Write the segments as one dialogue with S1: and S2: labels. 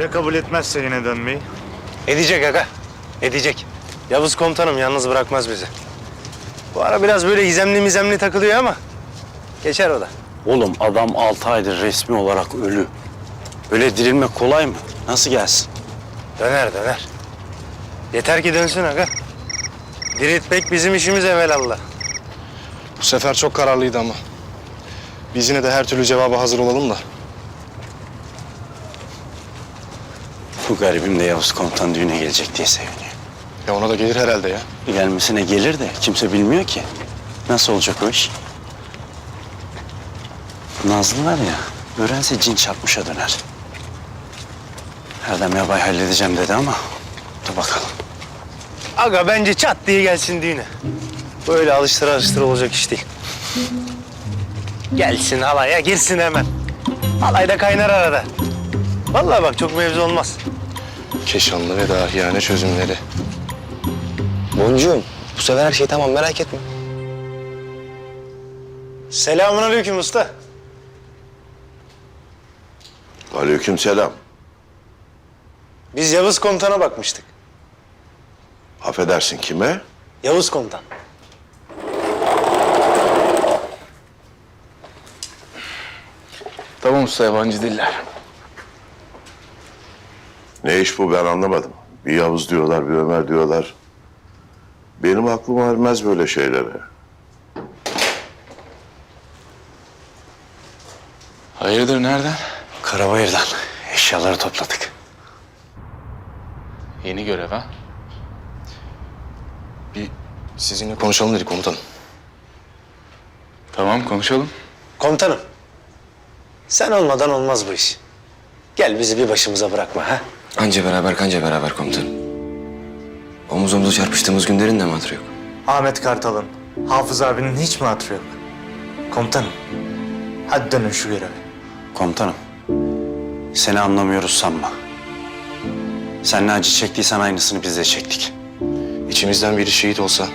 S1: Ya kabul etmezse yine dönmeyi?
S2: Edecek aga. Edecek. Yavuz komutanım yalnız bırakmaz bizi. Bu ara biraz böyle gizemli mizemli takılıyor ama geçer o da.
S3: Oğlum adam altı aydır resmi olarak ölü. Öyle dirilmek kolay mı? Nasıl gelsin?
S2: Döner döner. Yeter ki dönsün aga. Diriltmek bizim işimiz evvelallah.
S4: Bu sefer çok kararlıydı ama. Biz yine de her türlü cevaba hazır olalım da.
S3: Bu garibim de Yavuz komutan düğüne gelecek diye seviniyor.
S4: Ya ona da gelir herhalde ya.
S3: Gelmesine gelir de kimse bilmiyor ki. Nasıl olacak o iş? Nazlı var ya, öğrense cin çarpmışa döner. Erdem Yabay halledeceğim dedi ama dur bakalım.
S2: Aga bence çat diye gelsin düğüne. Böyle alıştıra alıştıra olacak iş değil. Gelsin halaya girsin hemen. Halayda kaynar arada. Vallahi bak çok mevzu olmaz.
S4: Keşanlı ve dahiyane çözümleri.
S5: Boncuğum bu sefer her şey tamam merak etme.
S2: Selamun aleyküm usta.
S6: Aleykümselam.
S2: Biz Yavuz komutana bakmıştık.
S6: Affedersin kime?
S2: Yavuz komutan.
S4: Tamam usta yabancı diller.
S6: Ne iş bu ben anlamadım. Bir Yavuz diyorlar, bir Ömer diyorlar. Benim aklım ermez böyle şeylere.
S4: Hayırdır nereden?
S3: Karabayır'dan eşyaları topladık.
S4: Yeni görev ha? Bir sizinle konuşalım dedik komutanım.
S7: Tamam konuşalım.
S2: Komutanım. Sen olmadan olmaz bu iş. Gel bizi bir başımıza bırakma ha.
S5: Anca beraber kanca beraber komutanım. Omuz omuza çarpıştığımız günlerin de mi hatırı yok?
S1: Ahmet Kartal'ın, Hafız abinin hiç mi hatırı yok? Komutanım, hadi dönün şu göreve.
S3: Komutanım, seni anlamıyoruz sanma. Sen ne acı çektiysen aynısını biz de çektik.
S4: İçimizden biri şehit olsa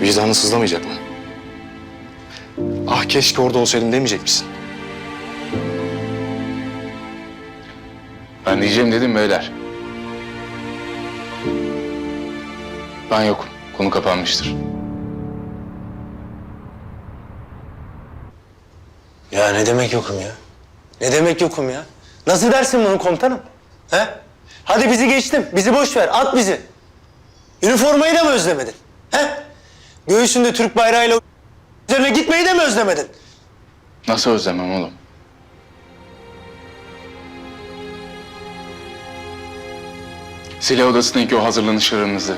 S4: vicdanı sızlamayacak mı? Ah keşke orada olsaydım demeyecek misin?
S7: Ben diyeceğim dedim beyler. Ben yokum. Konu kapanmıştır.
S2: Ya ne demek yokum ya? Ne demek yokum ya? Nasıl dersin bunu komutanım? He? Hadi bizi geçtim. Bizi boş ver. At bizi. Üniformayı da mı özlemedin? He? Göğsünde Türk bayrağıyla üzerine gitmeyi de mi özlemedin?
S7: Nasıl özlemem oğlum? Silah odasındaki o hazırlanışlarınızı.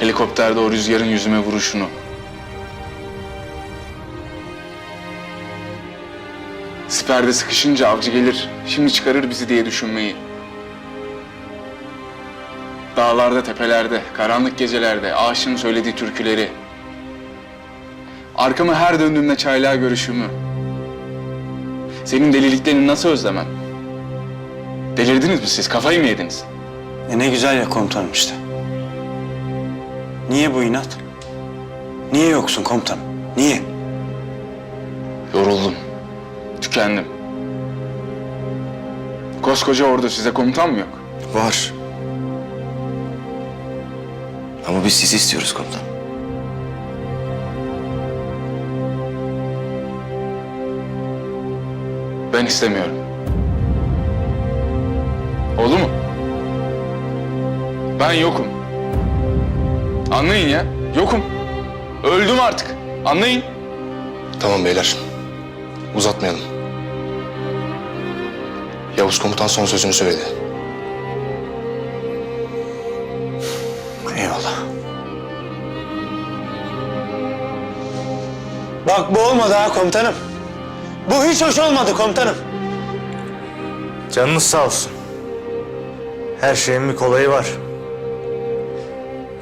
S7: Helikopterde o rüzgarın yüzüme vuruşunu. Siperde sıkışınca avcı gelir, şimdi çıkarır bizi diye düşünmeyi. Dağlarda, tepelerde, karanlık gecelerde aşığın söylediği türküleri. Arkamı her döndüğümde çaylağa görüşümü. Senin deliliklerini nasıl özlemem? Delirdiniz mi siz? Kafayı mı yediniz?
S3: E ne güzel ya komutanım işte. Niye bu inat? Niye yoksun komutanım? Niye?
S7: Yoruldum. Tükendim. Koskoca ordu size komutan mı yok?
S5: Var. Ama biz sizi istiyoruz komutan.
S7: Ben istemiyorum. Oldu mu? Ben yokum. Anlayın ya. Yokum. Öldüm artık. Anlayın.
S4: Tamam beyler. Uzatmayalım. Yavuz komutan son sözünü söyledi.
S3: Eyvallah.
S2: Bak bu olmadı ha komutanım. Bu hiç hoş olmadı komutanım.
S1: Canınız sağ olsun. Her şeyin bir kolayı var.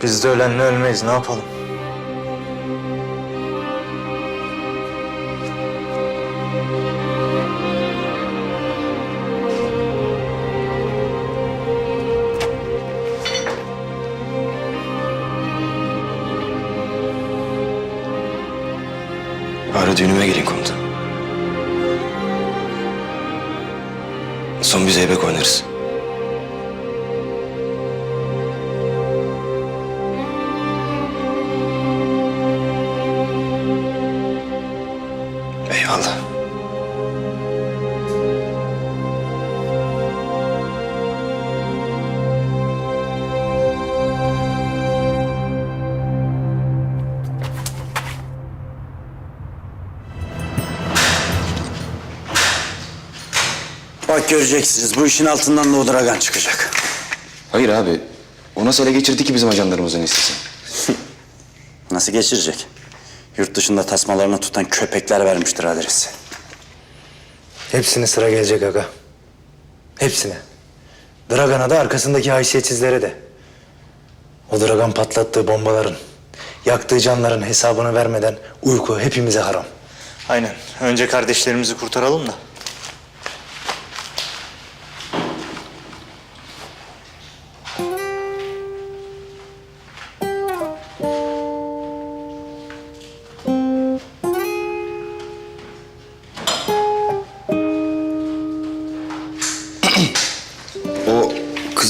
S1: Biz de ölenle ölmeyiz, ne yapalım?
S5: Bari düğünüme gelin komutan. Son bir zeybek oynarız.
S3: Göreceksiniz bu işin altından da o dragan çıkacak.
S5: Hayır abi. O nasıl ele geçirdi ki bizim ajanlarımızın listesini?
S3: Nasıl geçirecek? Yurt dışında tasmalarını tutan köpekler vermiştir adresi.
S2: Hepsine sıra gelecek aga. Hepsine. Dragan'a da arkasındaki haysiyetsizlere de. O Dragan patlattığı bombaların, yaktığı canların hesabını vermeden uyku hepimize haram. Aynen. Önce kardeşlerimizi kurtaralım da.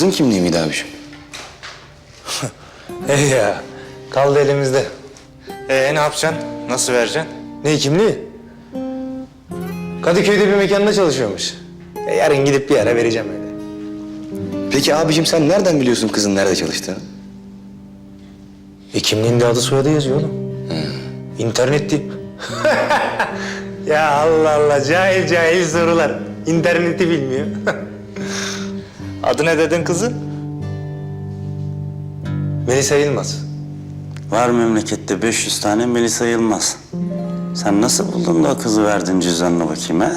S5: Kızın kimliği miydi abiciğim?
S2: Hey ya, kaldı elimizde. Ee ne yapacaksın? Nasıl vereceksin? Ne kimliği? Kadıköy'de bir mekanda çalışıyormuş. E, yarın gidip bir ara vereceğim öyle.
S5: Peki abiciğim sen nereden biliyorsun kızın nerede çalıştığını?
S2: E kimliğinde adı soyadı yazıyor oğlum. İnternet değil. ya Allah Allah cahil cahil sorular. İnterneti bilmiyor. adı ne dedin kızı? Melisa Yılmaz.
S3: Var memlekette 500 tane Melisa Yılmaz. Sen nasıl buldun da o kızı verdin cüzdanına bakayım ha?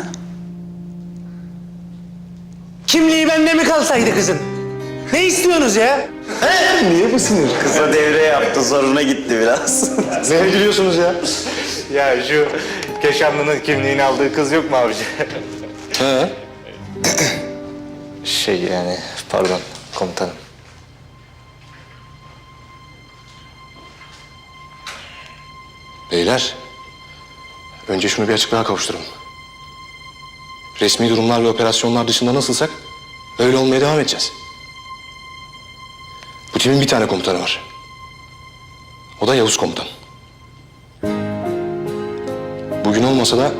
S2: Kimliği bende mi kalsaydı kızın? Ne istiyorsunuz ya?
S3: Niye bu sinir? Kısa devre yaptı zoruna gitti biraz.
S2: Ne gülüyorsunuz ya? ya şu Keşanlı'nın kimliğini aldığı kız yok mu abici?
S5: He.
S2: Şey yani pardon komutanım.
S4: Beyler, önce şunu bir açıklığa kavuşturun. Resmi durumlar ve operasyonlar dışında nasılsak öyle olmaya devam edeceğiz. Bu timin bir tane komutanı var. O da Yavuz komutan. Bugün olmasa da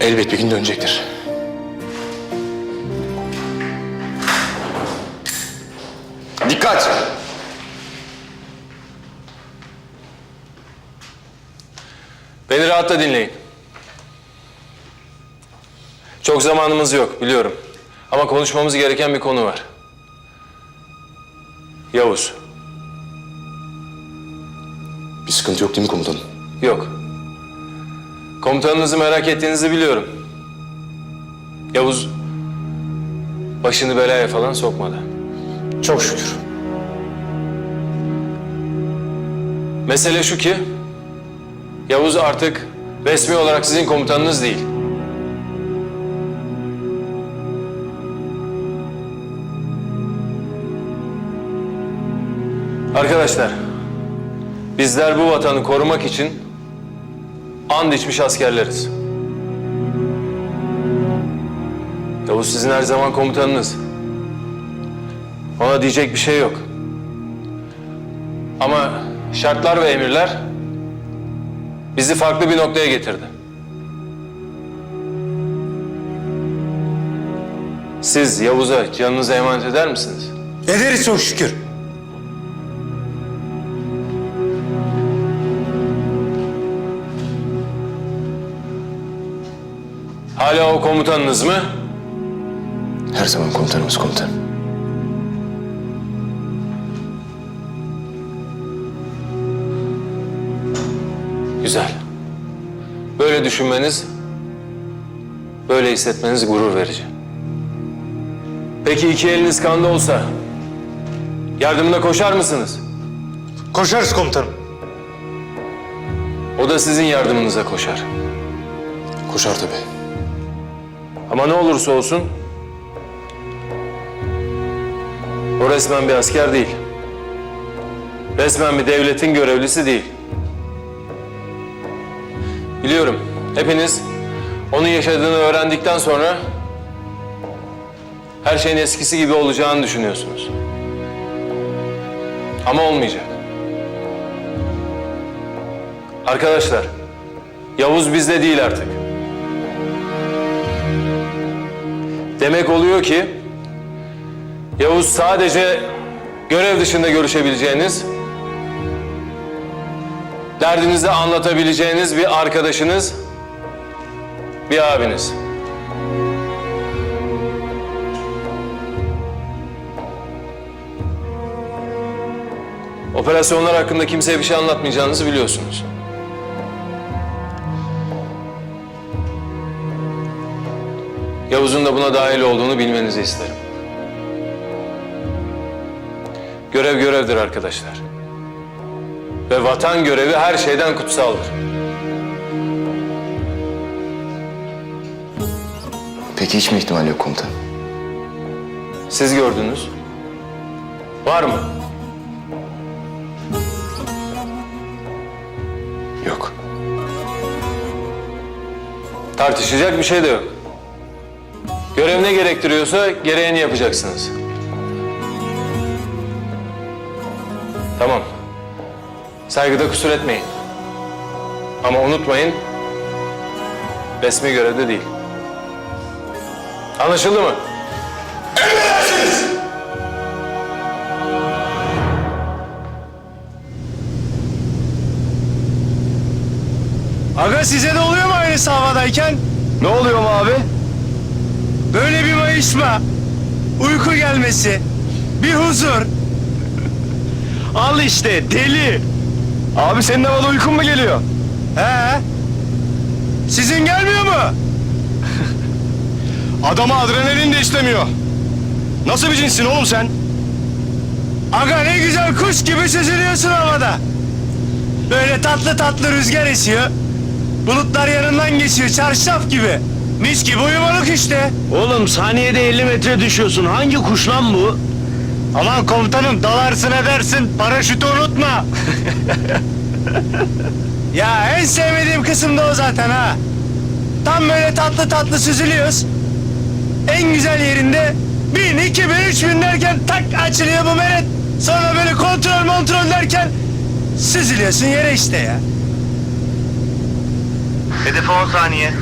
S4: elbet bir gün dönecektir.
S5: Dikkat!
S8: Beni rahatla dinleyin. Çok zamanımız yok biliyorum. Ama konuşmamız gereken bir konu var. Yavuz.
S4: Bir sıkıntı yok değil mi komutanım?
S8: Yok. Komutanınızı merak ettiğinizi biliyorum. Yavuz başını belaya falan sokmadı.
S2: Çok şükür.
S8: Mesele şu ki Yavuz artık resmi olarak sizin komutanınız değil. Arkadaşlar, bizler bu vatanı korumak için and içmiş askerleriz. Yavuz sizin her zaman komutanınız. Ona diyecek bir şey yok. Ama şartlar ve emirler bizi farklı bir noktaya getirdi. Siz Yavuz'a canınızı emanet eder misiniz?
S2: Ederiz çok şükür.
S8: Hala o komutanınız mı?
S5: Her zaman komutanımız komutanım.
S8: Güzel. Böyle düşünmeniz, böyle hissetmeniz gurur verici. Peki iki eliniz kanda olsa, yardımına koşar mısınız?
S2: Koşarız komutanım.
S8: O da sizin yardımınıza koşar.
S4: Koşar tabii.
S8: Ama ne olursa olsun, o resmen bir asker değil. Resmen bir devletin görevlisi değil. Biliyorum, hepiniz onun yaşadığını öğrendikten sonra her şeyin eskisi gibi olacağını düşünüyorsunuz. Ama olmayacak. Arkadaşlar, Yavuz bizde değil artık. Demek oluyor ki Yavuz sadece görev dışında görüşebileceğiniz, derdinizi anlatabileceğiniz bir arkadaşınız, bir abiniz. Operasyonlar hakkında kimseye bir şey anlatmayacağınızı biliyorsunuz. Yavuz'un da buna dahil olduğunu bilmenizi isterim. Görev görevdir arkadaşlar. Ve vatan görevi her şeyden kutsaldır.
S5: Peki hiç mi ihtimal yok komutanım?
S8: Siz gördünüz. Var mı?
S5: Yok.
S8: Tartışacak bir şey de yok. Görev ne gerektiriyorsa gereğini yapacaksınız. Tamam. Saygıda kusur etmeyin. Ama unutmayın, resmi görevde değil. Anlaşıldı mı?
S2: Aga size de oluyor mu aynısı havadayken? Ne oluyor mu abi? Böyle bir mayışma, uyku gelmesi, bir huzur. Al işte deli. Abi senin havada uykun mu geliyor? He. Sizin gelmiyor mu? Adama adrenalin de istemiyor. Nasıl bir cinsin oğlum sen? Aga ne güzel kuş gibi süzülüyorsun havada. Böyle tatlı tatlı rüzgar esiyor. Bulutlar yanından geçiyor çarşaf gibi. Mis gibi uyumalık işte.
S9: Oğlum saniyede 50 metre düşüyorsun. Hangi kuş lan bu?
S2: Aman komutanım dalarsın edersin paraşütü unutma. ya en sevmediğim kısım da o zaten ha. Tam böyle tatlı tatlı süzülüyoruz. En güzel yerinde bin, iki bin, üç bin derken tak açılıyor bu meret. Sonra böyle kontrol kontrol derken süzülüyorsun yere işte ya. Hedefe 10 saniye.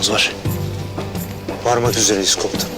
S4: Tepelerimiz var.
S2: Varmak üzereyiz. Komutanım,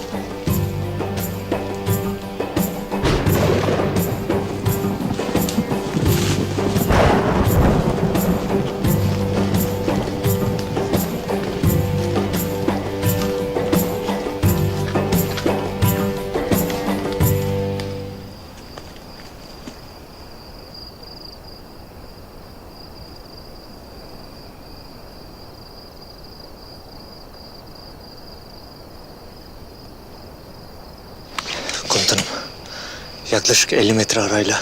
S2: yaklaşık 50 metre arayla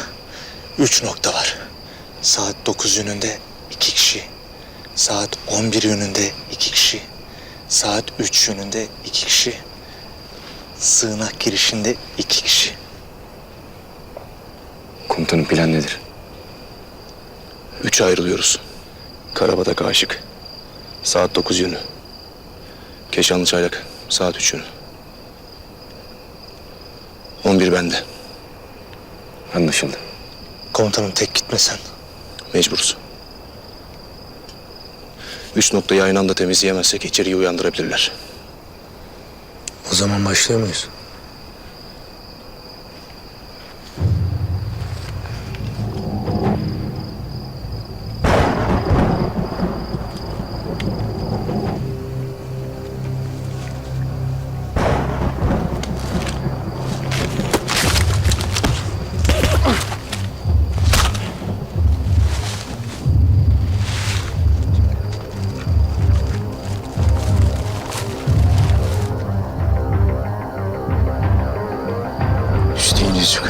S2: üç nokta var. Saat 9 yönünde iki kişi, saat 11 yönünde iki kişi, saat 3 yönünde iki kişi, sığınak girişinde iki kişi.
S5: Komutanın plan nedir?
S4: Üçe ayrılıyoruz. Karabatak Aşık. Saat 9 yönü. Keşanlı Çaylak. Saat 3 yönü. 11 bende.
S5: Anlaşıldı.
S2: Komutanım tek gitmesen.
S4: Mecburuz. Üç noktayı aynı anda temizleyemezsek içeriği uyandırabilirler.
S2: O zaman başlıyor muyuz?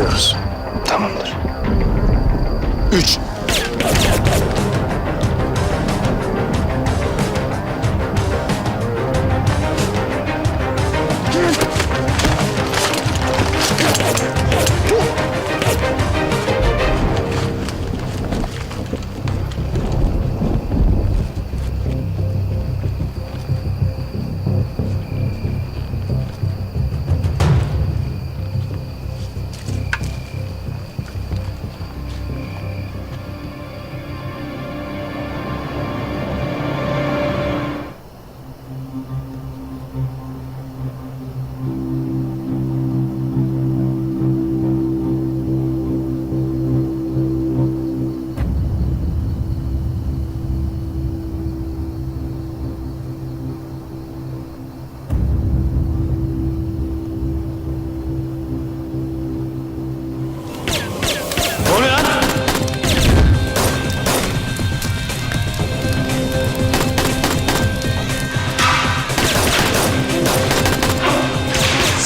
S5: Çıkıyoruz.
S2: Tamamdır. Üç.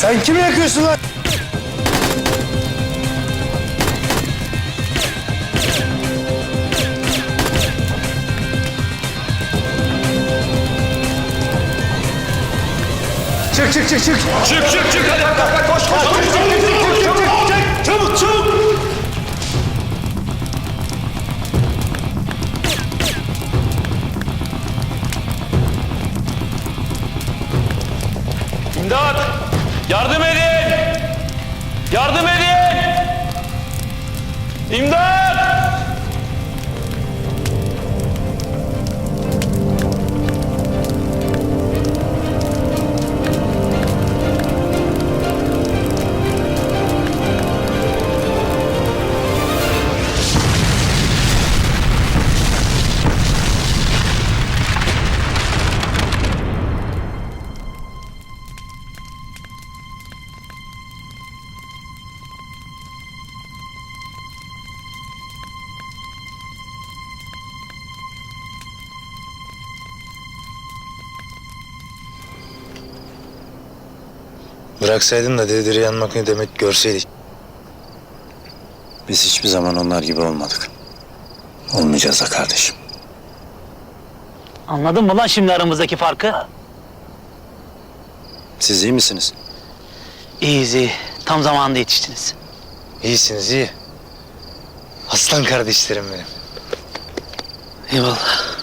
S2: Sen kimi yakıyorsun lan? Çık çık çık çık.
S8: Çık çık çık hadi hadi hadi koş koş. Çabuk çabuk çabuk Yardım edin! Yardım edin! İmdat!
S9: Bıraksaydın da diri diri yanmak ne demek görseydik.
S3: Biz hiçbir zaman onlar gibi olmadık. Olmayacağız da kardeşim.
S10: Anladın mı lan şimdi aramızdaki farkı?
S3: Siz iyi misiniz?
S10: İyiyiz iyi. Tam zamanında yetiştiniz.
S9: İyisiniz iyi. Aslan kardeşlerim benim.
S10: Eyvallah.